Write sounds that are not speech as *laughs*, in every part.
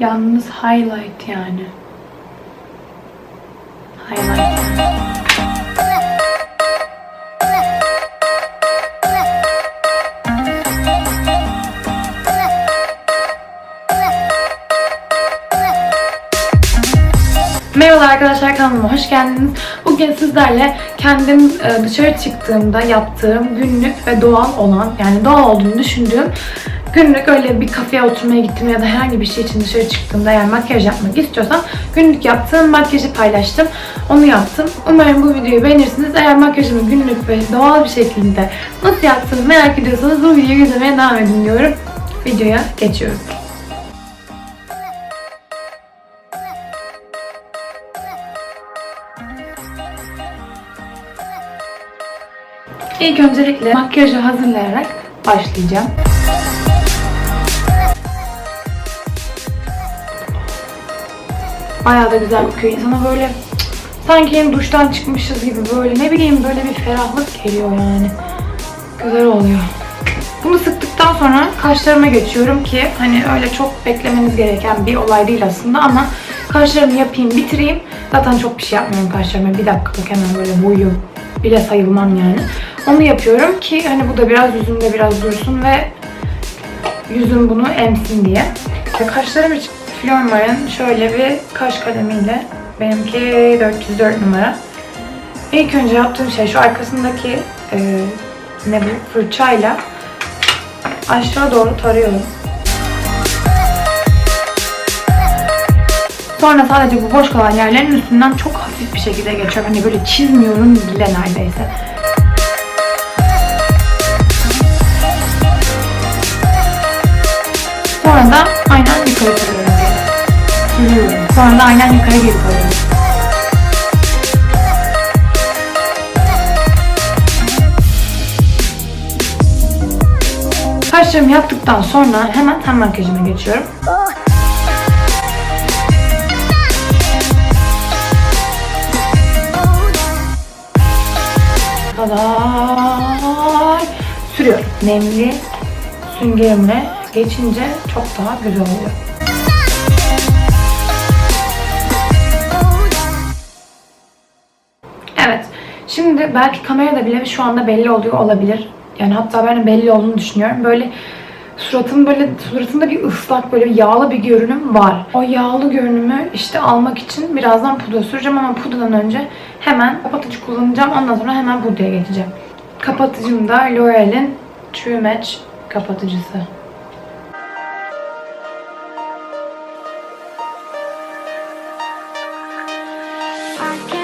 Yalnız highlight yani. Highlight yani. Merhabalar arkadaşlar kanalıma hoş geldiniz. Bugün sizlerle kendim e, dışarı çıktığımda yaptığım günlük ve doğal olan yani doğal olduğunu düşündüğüm günlük öyle bir kafeye oturmaya gittim ya da herhangi bir şey için dışarı çıktığımda yani makyaj yapmak istiyorsam günlük yaptığım makyajı paylaştım. Onu yaptım. Umarım bu videoyu beğenirsiniz. Eğer makyajımı günlük ve doğal bir şekilde nasıl yaptığımı merak ediyorsanız bu videoyu izlemeye devam edin diyorum. Videoya geçiyorum. İlk öncelikle makyajı hazırlayarak başlayacağım. Bayağı da güzel kokuyor. İnsana böyle sanki yeni duştan çıkmışız gibi böyle ne bileyim böyle bir ferahlık geliyor yani. Güzel oluyor. Bunu sıktıktan sonra kaşlarıma geçiyorum ki hani öyle çok beklemeniz gereken bir olay değil aslında ama kaşlarımı yapayım bitireyim. Zaten çok bir şey yapmıyorum kaşlarıma. Bir dakikalık hemen böyle boyu bile sayılmam yani. Onu yapıyorum ki hani bu da biraz yüzümde biraz dursun ve yüzüm bunu emsin diye. Ve Kaşlarım için Flormar'ın şöyle bir kaş kalemiyle benimki 404 numara. İlk önce yaptığım şey şu arkasındaki e, ne bu fırçayla aşağı doğru tarıyorum. Sonra sadece bu boş kalan yerlerin üstünden çok hafif bir şekilde geçiyorum. Hani böyle çizmiyorum bile neredeyse. Sonra da aynen yukarı tarıyorum. Sürüyorum. Sonra da aynen yukarı geri tarıyorum. Kaşlarımı yaptıktan sonra hemen ten makyajıma geçiyorum. kadar sürüyorum. Nemli süngerimle geçince çok daha güzel oluyor. Şimdi belki kamerada bile şu anda belli oluyor olabilir. Yani hatta ben belli olduğunu düşünüyorum. Böyle suratım böyle suratımda bir ıslak böyle bir yağlı bir görünüm var. O yağlı görünümü işte almak için birazdan pudra süreceğim ama pudradan önce hemen kapatıcı kullanacağım. Ondan sonra hemen pudraya geçeceğim. Kapatıcım da L'Oreal'in True Match kapatıcısı. I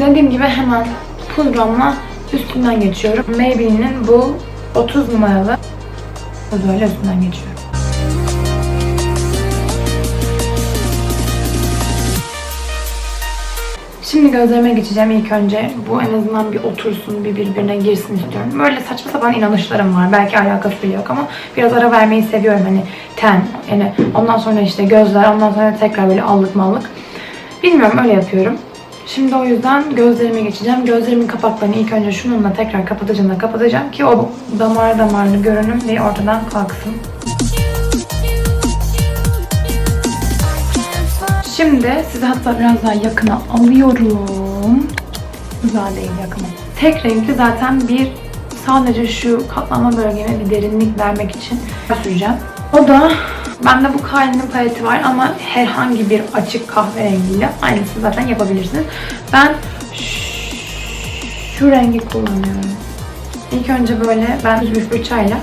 dediğim gibi hemen pudramla üstünden geçiyorum. Maybelline'in bu 30 numaralı pudrayla üstünden geçiyorum. Şimdi gözlerime geçeceğim ilk önce. Bu en azından bir otursun, bir birbirine girsin istiyorum. Böyle saçma sapan inanışlarım var. Belki alakası bile yok ama biraz ara vermeyi seviyorum. Hani ten, yani ondan sonra işte gözler, ondan sonra tekrar böyle allık mallık. Bilmiyorum öyle yapıyorum. Şimdi o yüzden gözlerime geçeceğim. Gözlerimin kapaklarını ilk önce şununla tekrar kapatıcımla kapatacağım ki o damar damarlı görünüm bir ortadan kalksın. Şimdi size hatta biraz daha yakına alıyorum. Güzel değil yakına. Tek renkli zaten bir sadece şu katlanma bölgeme bir derinlik vermek için süreceğim. O da bende bu Kylie'nin paleti var ama herhangi bir açık kahverengiyle aynısını zaten yapabilirsiniz. Ben şu rengi kullanıyorum. İlk önce böyle ben düz bir fırçayla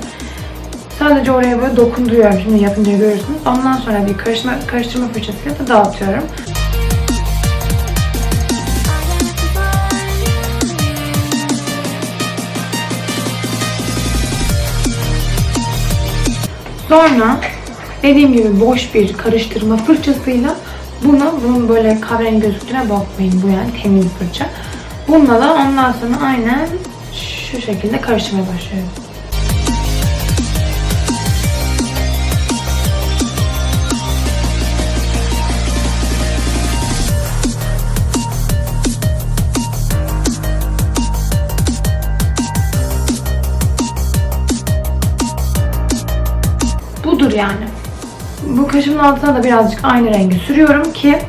Sadece oraya böyle dokunduruyorum. Şimdi yapınca görürsünüz. Ondan sonra bir karışma, karıştırma fırçasıyla da dağıtıyorum. Sonra Dediğim gibi boş bir karıştırma fırçasıyla bunu bunun böyle kahverengi gözüktüğüne bakmayın. Bu yani temiz fırça. Bununla da ondan sonra aynen şu şekilde karıştırmaya başlıyorum. Bu kaşımın altına da birazcık aynı rengi sürüyorum ki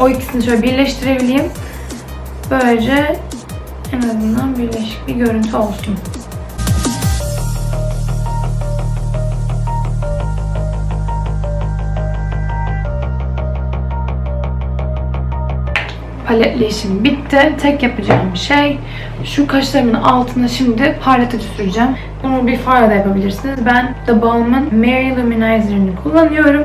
o ikisini şöyle birleştirebileyim. Böylece en azından birleşik bir görüntü olsun. Paletli işim bitti. Tek yapacağım şey şu kaşlarımın altına şimdi parlatıcı süreceğim. Bunu bir farla da yapabilirsiniz. Ben The Balm'ın Mary Luminizer'ını kullanıyorum.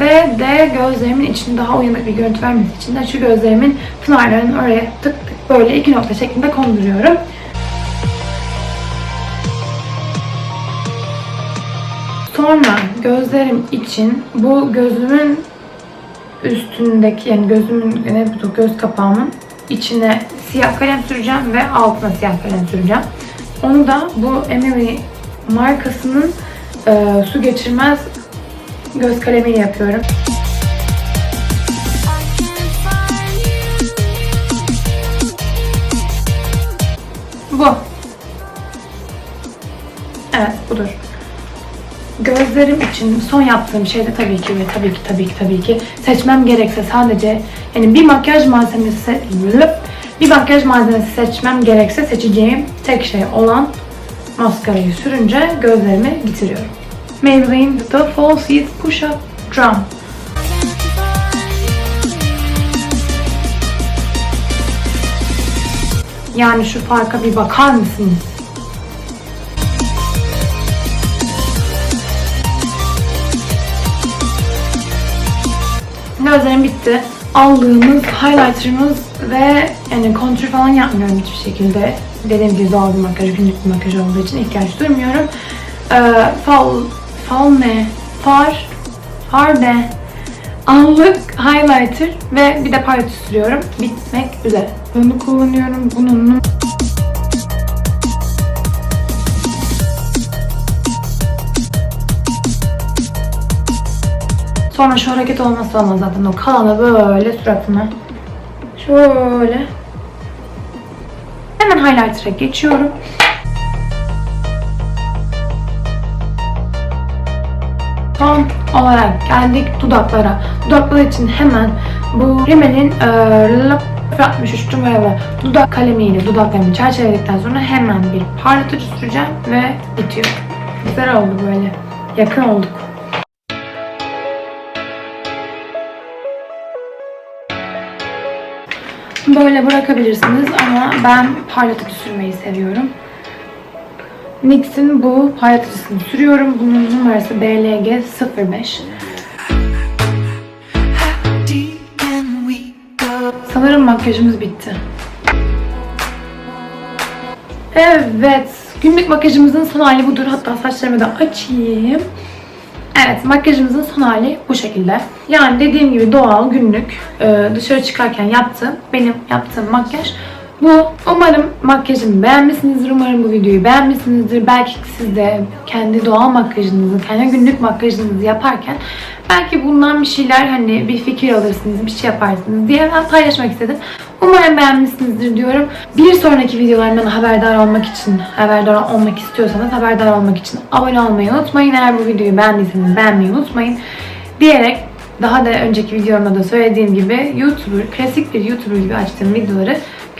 Ve de gözlerimin için daha uyanık bir görüntü vermesi için de şu gözlerimin pınarlarını oraya tık tık böyle iki nokta şeklinde konduruyorum. Sonra gözlerim için bu gözümün üstündeki yani gözümün ne bu göz kapağımın içine siyah kalem süreceğim ve altına siyah kalem süreceğim. Onu da bu Emily markasının e, su geçirmez göz kalemiyle yapıyorum. Bu. Evet budur. Gözlerim için son yaptığım şey de tabii ki ve tabii ki tabii ki tabii ki seçmem gerekse sadece yani bir makyaj malzemesi bir makyaj malzemesi seçmem gerekse seçeceğim tek şey olan maskarayı sürünce gözlerimi bitiriyorum. Maybelline The Falsies Push Up Drum. Yani şu farka bir bakar mısınız? Gözlerim bitti. Aldığımız highlighter'ımız ve yani kontür falan yapmıyorum hiçbir şekilde. Dediğim gibi doğal bir makyaj, günlük bir makyaj olduğu için ihtiyaç duymuyorum. Ee, fal, fal ne? Far, far ne? Anlık highlighter ve bir de parlatıcı sürüyorum. Bitmek üzere. Bunu kullanıyorum. Bunun Sonra şu hareket olmazsa olmaz zaten o kalana böyle suratına. Şöyle. Hemen highlighter'a geçiyorum. Son olarak geldik dudaklara. Dudaklar için hemen bu Rimmel'in e, 63 numaralı dudak kalemiyle dudaklarımı çerçeveledikten sonra hemen bir parlatıcı süreceğim ve bitiyor. Güzel oldu böyle. Yakın olduk. Böyle bırakabilirsiniz ama ben parlatıcı sürmeyi seviyorum. NYX'in bu parlatıcısını sürüyorum. Bunun numarası BLG 05. deep can we go? Sanırım makyajımız bitti. Evet, günlük makyajımızın son hali budur. Hatta saçlarımı da açayım. Evet, makyajımızın son hali bu şekilde. Yani dediğim gibi doğal, günlük, e, dışarı çıkarken yaptığım, benim yaptığım makyaj bu. Umarım makyajımı beğenmişsinizdir. Umarım bu videoyu beğenmişsinizdir. Belki siz de kendi doğal makyajınızı, kendi günlük makyajınızı yaparken belki bundan bir şeyler hani bir fikir alırsınız, bir şey yaparsınız diye ben paylaşmak istedim. Umarım beğenmişsinizdir diyorum. Bir sonraki videolarımdan haberdar olmak için, haberdar olmak istiyorsanız haberdar olmak için abone olmayı unutmayın. Eğer bu videoyu beğendiyseniz beğenmeyi unutmayın. Diyerek daha da önceki videomda da söylediğim gibi YouTuber, klasik bir YouTuber gibi açtığım videoları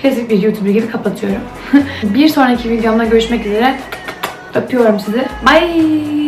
klasik bir YouTuber gibi kapatıyorum. *laughs* bir sonraki videomda görüşmek üzere. Öpüyorum sizi. Bye.